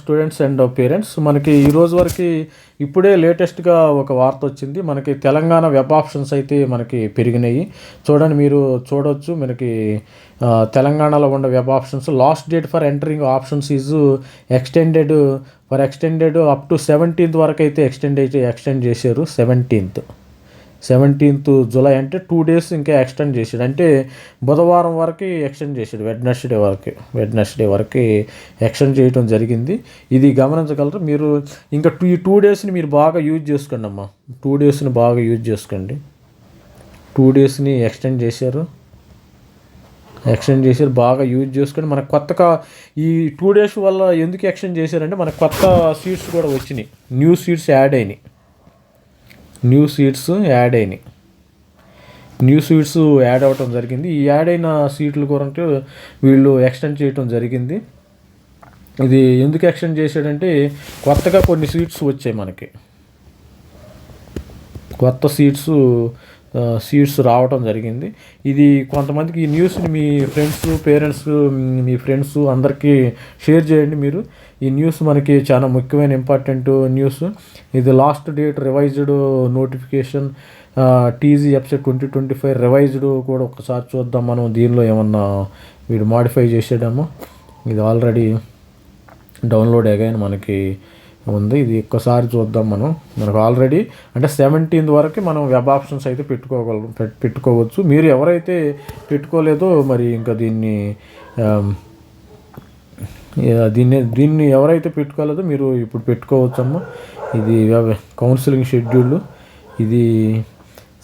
Students and parents మనకి ఈ రోజు వరకు ఇప్పుడే లేటెస్ట్గా ఒక వార్త వచ్చింది. మనకి తెలంగాణ వెబ్ ఆప్షన్స్ అయితే మనకి పెరిగినాయి. చూడండి మీరు చూడవచ్చు మనకి తెలంగాణలో ఉన్న web options. Last date for entering options is extended for extended up to seventeenth వరకు అయితే ఎక్స్టెండ్ అయితే ఎక్స్టెండ్ చేశారు. సెవెంటీన్త్. సెవెంటీన్త్ జూలై అంటే టూ డేస్ ఇంకా ఎక్స్టెండ్ చేసాడు అంటే బుధవారం వరకు ఎక్స్టెండ్ చేసాడు వెడ్నెస్డే వరకు వెడ్నెస్డే వరకు ఎక్స్టెండ్ చేయడం జరిగింది. ఇది గమనించగలరు మీరు ఇంకా టూ ఈ టూ డేస్ని మీరు బాగా యూజ్ చేసుకోండి అమ్మా. టూ డేస్ని బాగా యూజ్ చేసుకోండి. టూ డేస్ని ఎక్స్టెండ్ చేశారు ఎక్స్టెండ్ చేశారు బాగా యూజ్ చేసుకొని మనకు కొత్తగా ఈ టూ డేస్ వల్ల ఎందుకు ఎక్స్టెండ్ చేశారంటే మనకు కొత్త సీట్స్ కూడా వచ్చినాయి న్యూ సీట్స్ యాడ్ అయినాయి. న్యూ సీట్స్ యాడ్ అయినాయి. న్యూ సీట్స్ యాడ్ అవ్వటం జరిగింది. ఈ యాడ్ అయిన సీట్లు కొరకు వీళ్ళు ఎక్స్టెండ్ చేయటం జరిగింది. ఇది ఎందుకు ఎక్స్టెండ్ చేశాడంటే కొత్తగా కొన్ని సీట్స్ వచ్చాయి మనకి. కొత్త సీట్స్ సీట్స్ రావటం జరిగింది. ఇది కొంతమందికి ఈ న్యూస్ని మీ ఫ్రెండ్స్ పేరెంట్స్ మీ ఫ్రెండ్స్ అందరికీ షేర్ చేయండి మీరు. ఈ న్యూస్ మనకి చాలా ముఖ్యమైన ఇంపార్టెంట్ న్యూస్ ఇది last date revised notification TG EAPCET twenty twenty five revised కూడా ఒకసారి చూద్దాం మనం దీనిలో ఏమన్నా వీడు మాడిఫై చేసేయడము. ఇది ఆల్రెడీ డౌన్లోడ్ అయ్యాను మనకి ఉంది. ఇది ఒక్కసారి చూద్దాం మనం. మనకు ఆల్రెడీ అంటే సెవెంటీన్త్ వరకు మనం వెబ్ ఆప్షన్స్ అయితే పెట్టుకోగలం పెట్టుకోవచ్చు. మీరు ఎవరైతే పెట్టుకోలేదో మరి ఇంకా దీన్ని దీన్ని దీన్ని ఎవరైతే పెట్టుకోలేదో మీరు ఇప్పుడు పెట్టుకోవచ్చమ్మా. ఇది కౌన్సిలింగ్ షెడ్యూల్ ఇది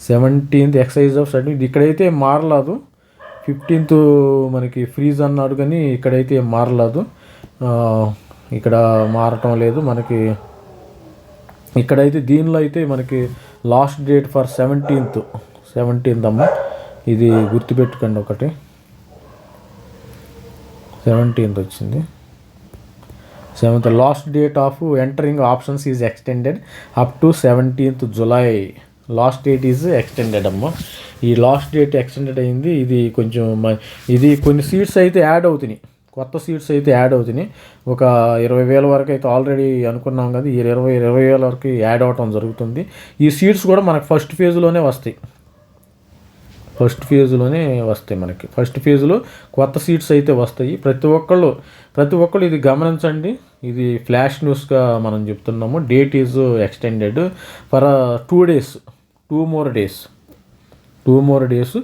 సెవెంటీన్త్ ఎక్సైజ్ ఆఫ్ స్టడీ ఇది ఇక్కడైతే మారలేదు. ఫిఫ్టీన్త్ మనకి ఫ్రీజ్ అన్నాడు కానీ ఇక్కడైతే మారలేదు. ఇక్కడ మారటం లేదు మనకి. ఇక్కడైతే దీనిలో అయితే మనకి last date for seventeenth seventeenth అమ్మ. ఇది గుర్తుపెట్టుకోండి ఒకటి. సెవెంటీన్త్ వచ్చింది. Seventh last date of entering options is extended up to seventeenth July. Last date is extended అమ్మ. ఈ లాస్ట్ డేట్ ఎక్స్టెండెడ్ అయింది. ఇది కొంచెం ఇది కొన్ని సీట్స్ అయితే యాడ్ అవుతున్నాయి. కొత్త సీట్స్ అయితే యాడ్ అవుతున్నాయి. ఒక ఇరవై వేల వరకు అయితే ఆల్రెడీ అనుకున్నాం కదా ఈ ఇరవై ఇరవై వేల వరకు యాడ్ అవటం జరుగుతుంది. ఈ సీట్స్ కూడా మనకు ఫస్ట్ ఫేజ్లోనే వస్తాయి. ఫస్ట్ ఫేజ్లోనే వస్తాయి మనకి. ఫస్ట్ ఫేజ్లో కొత్త సీట్స్ అయితే వస్తాయి. ప్రతి ఒక్కళ్ళు ప్రతి ఒక్కళ్ళు ఇది గమనించండి. ఇది ఫ్లాష్ న్యూస్గా మనం చెప్తున్నాము. Date is extended for two days two more days two more days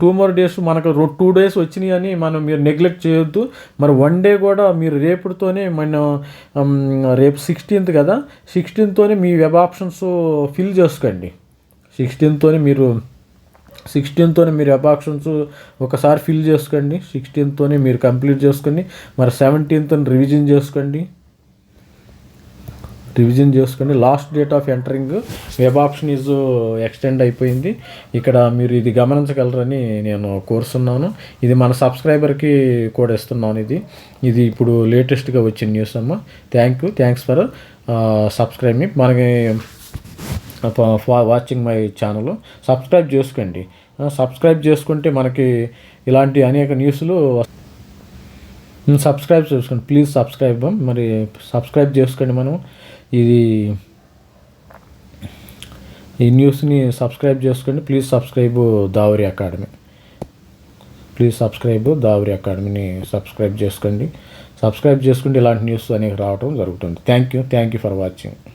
two more days మనకు టూ డేస్ వచ్చినాయి అని మనం మీరు నెగ్లెక్ట్ చేయొద్దు. మరి వన్ డే కూడా మీరు రేపుతోనే మన um, రేపు సిక్స్టీన్త్ కదా సిక్స్టీన్త్తోనే మీ వెబ్ ఆప్షన్స్ ఫిల్ చేసుకోండి. సిక్స్టీన్త్తోనే మీరు సిక్స్టీన్తోనే మీరు వెబ్ ఆప్షన్స్ ఒకసారి ఫిల్ చేసుకోండి. సిక్స్టీన్తోనే మీరు కంప్లీట్ చేసుకోండి. మరి సెవెంటీన్త్ రివిజన్ చేసుకోండి. రివిజన్ చేసుకోండి. Last date of entering web option is extend అయిపోయింది. ఇక్కడ మీరు ఇది గమనించగలరని నేను కోరుతున్నాను ఇది మన సబ్స్క్రైబర్కి కూడా ఇస్తున్నాను ఇది. ఇది ఇప్పుడు లేటెస్ట్గా వచ్చిన న్యూస్ అమ్మ. Thank you thanks for subscribe మీ మనకి వాచింగ్ మై ఛానల్ సబ్స్క్రైబ్ చేసుకోండి. సబ్స్క్రైబ్ చేసుకుంటే మనకి ఇలాంటి అనేక న్యూస్లు సబ్స్క్రైబ్ చేసుకోండి ప్లీజ్ సబ్స్క్రైబ్ మరి సబ్స్క్రైబ్ చేసుకోండి మనం ఇది ఈ న్యూస్ని సబ్స్క్రైబ్ చేసుకోండి. Please subscribe Davari academy. Please subscribe Davari అకాడమీని subscribe చేసుకోండి. సబ్స్క్రైబ్ చేసుకుంటే ఇలాంటి న్యూస్ అనేవి రావడం జరుగుతుంది. Thank you. Thank you for watching.